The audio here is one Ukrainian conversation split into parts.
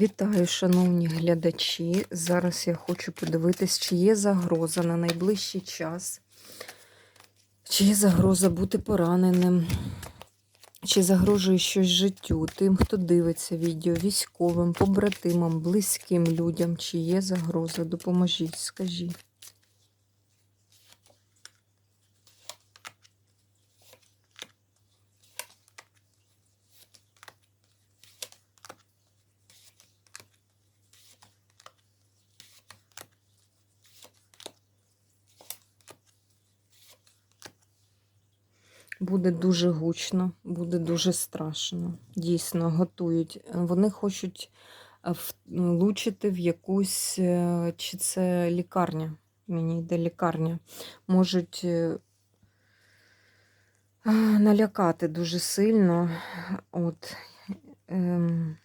Вітаю, шановні глядачі. Зараз я хочу подивитись, чи є загроза на найближчий час, чи є загроза бути пораненим, чи загрожує щось життю тим, хто дивиться відео, військовим, побратимам, близьким людям, чи є загроза. Допоможіть, скажіть. Буде дуже гучно, буде дуже страшно. Дійсно, готують. Вони хочуть е, влучити в якусь, е, чи це лікарня. Мені йде лікарня. Можуть е, налякати дуже сильно. От. Ем,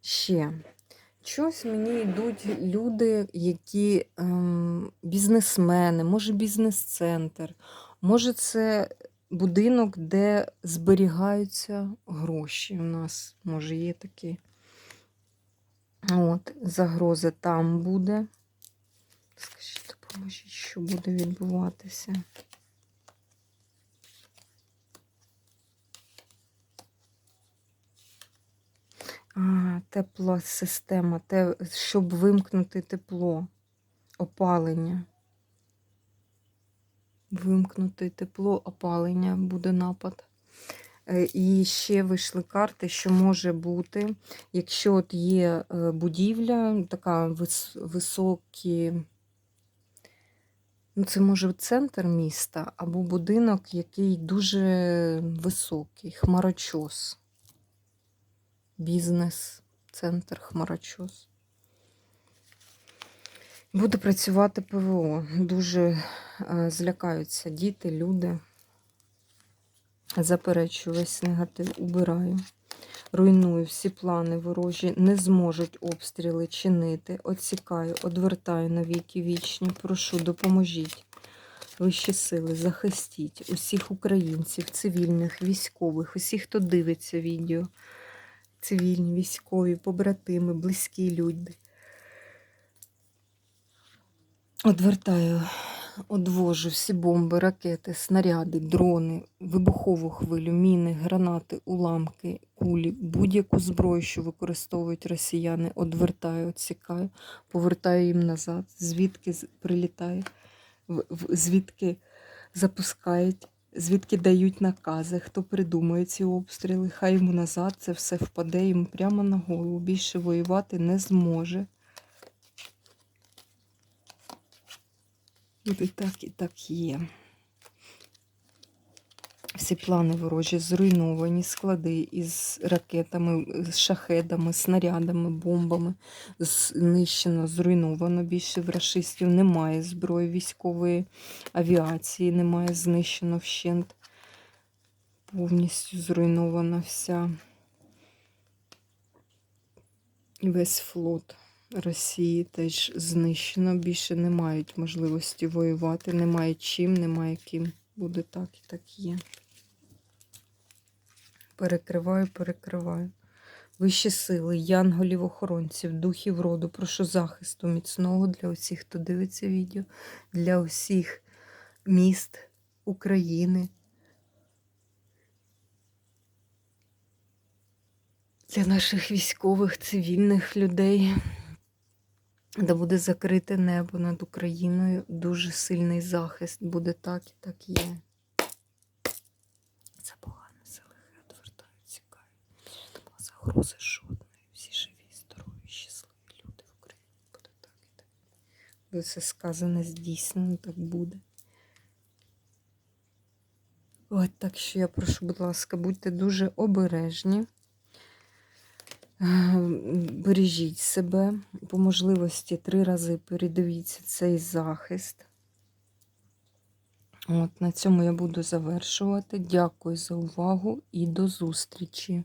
ще. Щось мені йдуть люди, які ем, бізнесмени, може бізнес-центр, може це будинок, де зберігаються гроші. У нас, може, є такі. От, загроза там буде. Скажіть, допоможіть, що буде відбуватися. А, тепла система, те, щоб вимкнути тепло, опалення. Вимкнути тепло, опалення, буде напад. Е, І ще вийшли карти, що може бути, якщо от є е, будівля, така вис- високі, ну це може центр міста, або будинок, який дуже високий, хмарочос бізнес, центр Хмарочос. Буде працювати ПВО. Дуже е, злякаються діти, люди. Заперечую весь негатив, убираю. Руйную всі плани ворожі, не зможуть обстріли чинити. Отсікаю, одвертаю на віки вічні. Прошу, допоможіть. Вищі сили, захистіть усіх українців, цивільних, військових, усіх, хто дивиться відео цивільні, військові, побратими, близькі люди. Одвертаю, одвожу всі бомби, ракети, снаряди, дрони, вибухову хвилю, міни, гранати, уламки, кулі, будь-яку зброю, що використовують росіяни, одвертаю, відсікаю, повертаю їм назад, звідки прилітає, звідки запускають звідки дають накази, хто придумує ці обстріли, хай йому назад це все впаде йому прямо на голову. Більше воювати не зможе. Буде так і так є. Всі плани ворожі зруйновані, склади із ракетами, з шахедами, снарядами, бомбами. Знищено, зруйновано. Більше в рашистів немає зброї військової авіації, немає знищено вщент. Повністю зруйнована вся весь флот Росії теж знищено. Більше не мають можливості воювати, немає чим, немає ким. Буде так і так є. Перекриваю, перекриваю. Вищі сили, янголів, охоронців, духів роду, прошу захисту міцного для усіх, хто дивиться відео, для усіх міст України. Для наших військових, цивільних людей. Де буде закрите небо над Україною, дуже сильний захист. Буде так і так є. Це погано, лихе, відвертають, цікаві. Нема загрози жодної. Всі живі, здорові, щасливі люди в Україні. Буде так і так. Буде все сказане, здійснено, так буде. От так що я прошу, будь ласка, будьте дуже обережні. Бережіть себе, по можливості три рази передивіться цей захист. От, на цьому я буду завершувати. Дякую за увагу і до зустрічі!